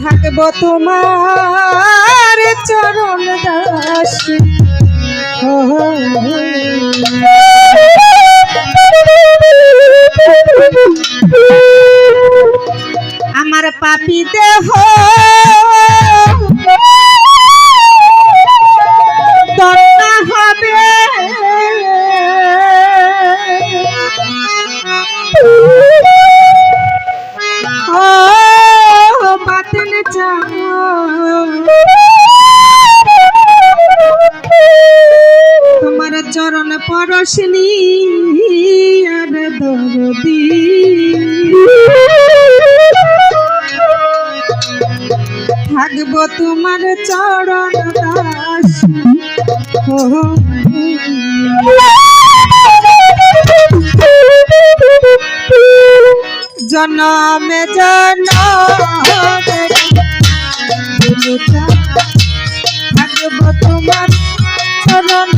থাকব তোমার চরণ দাস। আমার পাপি দেহ পরশনি আর দরদি। তোমার চরণ দাস। জনমে জনমে থাকব তোমার চরণ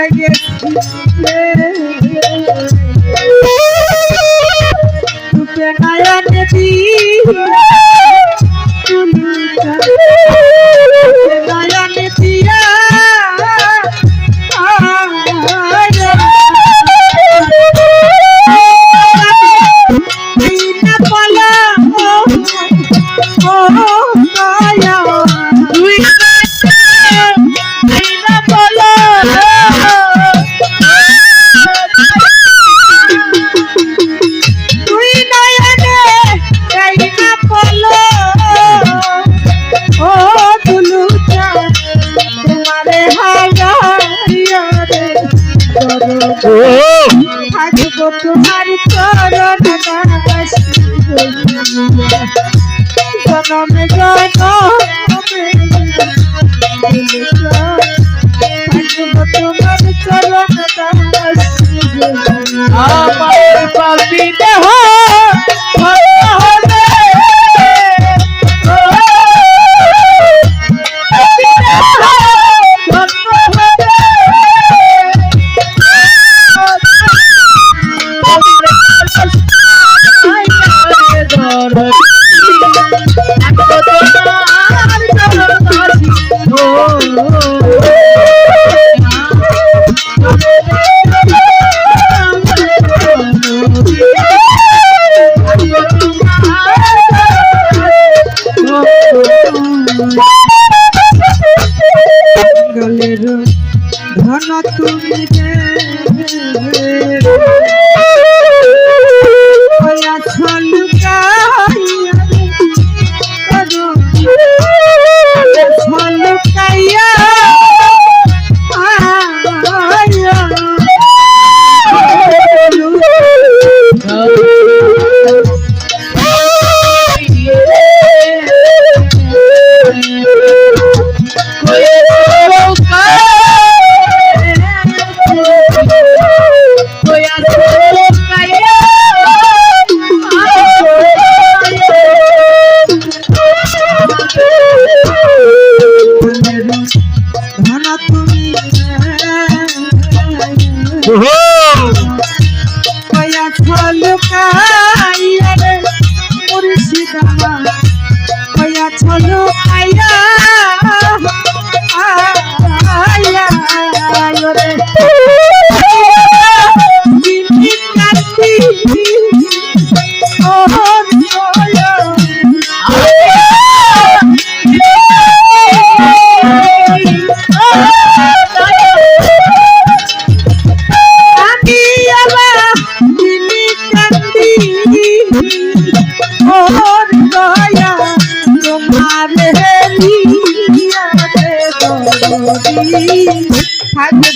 হইয়া থাকব তোমার চরণ জনমে জনমে আমার পাপি দেহ তুমি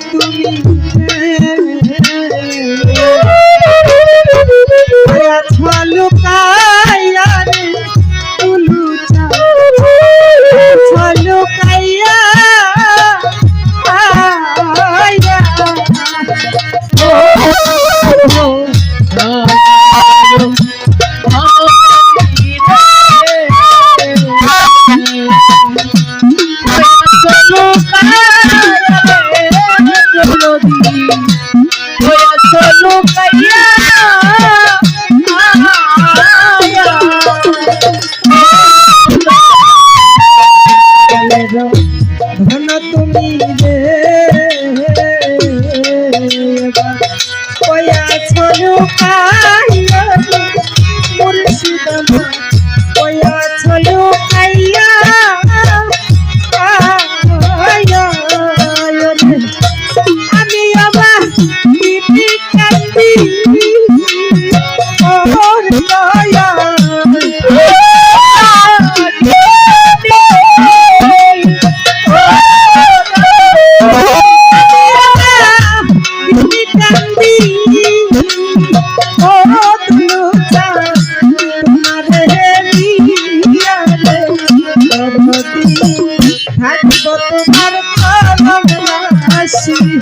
Good evening.